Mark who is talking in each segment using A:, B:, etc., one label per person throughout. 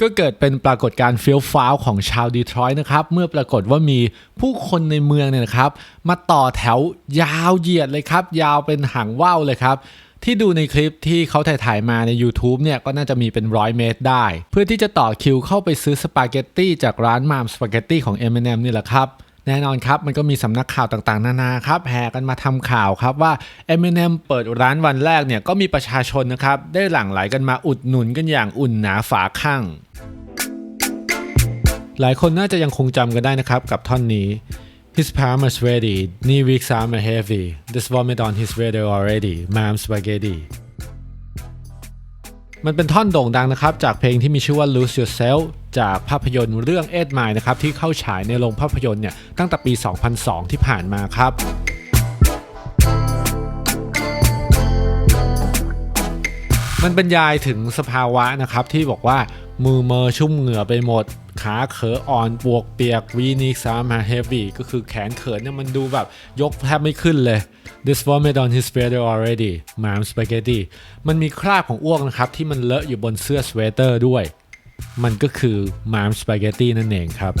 A: ก็เกิดเป็นปรากฏการณ์เฟี้ยวฟ้าวของชาวดีทรอยต์นะครับ เมื่อปรากฏว่ามีผู้คนในเมืองเนี่ยนะครับ มาต่อแถวยาวเหยียดเลยครับ ยาวเป็นหางว่าวเลยครับ ที่ดูในคลิปที่เขาถ่ายๆมาใน YouTube เนี่ยก็น่าจะมีเป็นร้อยเมตรได้ เพื่อที่จะต่อคิวเข้าไปซื้อสปาเกตตี้จากร้านมามสปาเกตตี้ของ M&M นี่แหละครับแน่นอนครับมันก็มีสำนักข่าวต่างๆ นานาครับแห่กันมาทำข่าวครับว่า M&M เปิดร้านวันแรกเนี่ยก็มีประชาชนนะครับได้หลั่งไหลกันมาอุดหนุนกันอย่างอุ่นหนาฝาข้าง หลายคนน่าจะยังคงจำกันได้นะครับกับท่อนนี้ His palm is ready knee weeks arm are heavy this vomit on his radio already mom spaghetti มันเป็นท่อนโด่งดังนะครับ จากเพลงที่มีชื่อว่า Lose Yourself จากภาพยนตร์เรื่อง Eight Mile นะครับ ที่เข้าฉายในโรงภาพยนตร์เนี่ยตั้งแต่ปี 2002 ที่ผ่านมาครับมันบรรยายถึงสภาวะนะครับที่บอกว่า มือเมอชุ่มเหงื่อไปหมด ขาเขออ่อนปวกเปียกวีนิกซามาเฮฟวี่ก็คือแขนเขินเนี่ยมันดูแบบยกแทบไม่ขึ้นเลย This vomit on his sweater already mom spaghetti มันมีคราบของอ้วกนะครับ ที่มันเลอะอยู่บนเสื้อสเวตเตอร์ด้วย มันก็คือ mom spaghetti นั่นเองครับ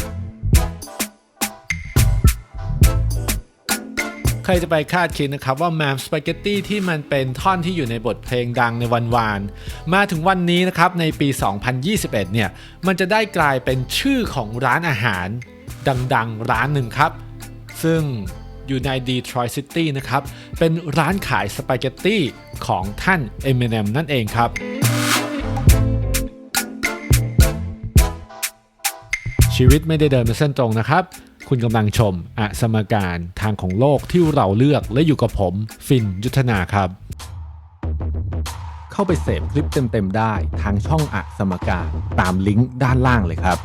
A: ครจะไปคาดคิดนะครับว่าแมมสปาเกตตี้ที่มันเป็นท่อนที่อยู่ในบทเพลงดังในวันวาน มาถึงวันนี้นะครับในปี 2021 เนี่ยมันจะได้กลายเป็นชื่อของร้านอาหาร ดังๆ ร้านหนึ่งครับ ซึ่งอยู่ในดีทรอยต์ซิตี้นะครับ เป็นร้านขายสปาเกตตี้ของท่าน M&M นั่นเองครับชีวิตไม่ได้เดินเป็นเส้นตรงนะครับ คุณกำลังชมอสมการทางของโลกที่เราเลือกและอยู่กับผม ฟินยุทธนาครับ
B: เข้าไปเสพคลิปเต็มๆได้ทางช่องอสมการตามลิงก์ด้านล่างเลยครับ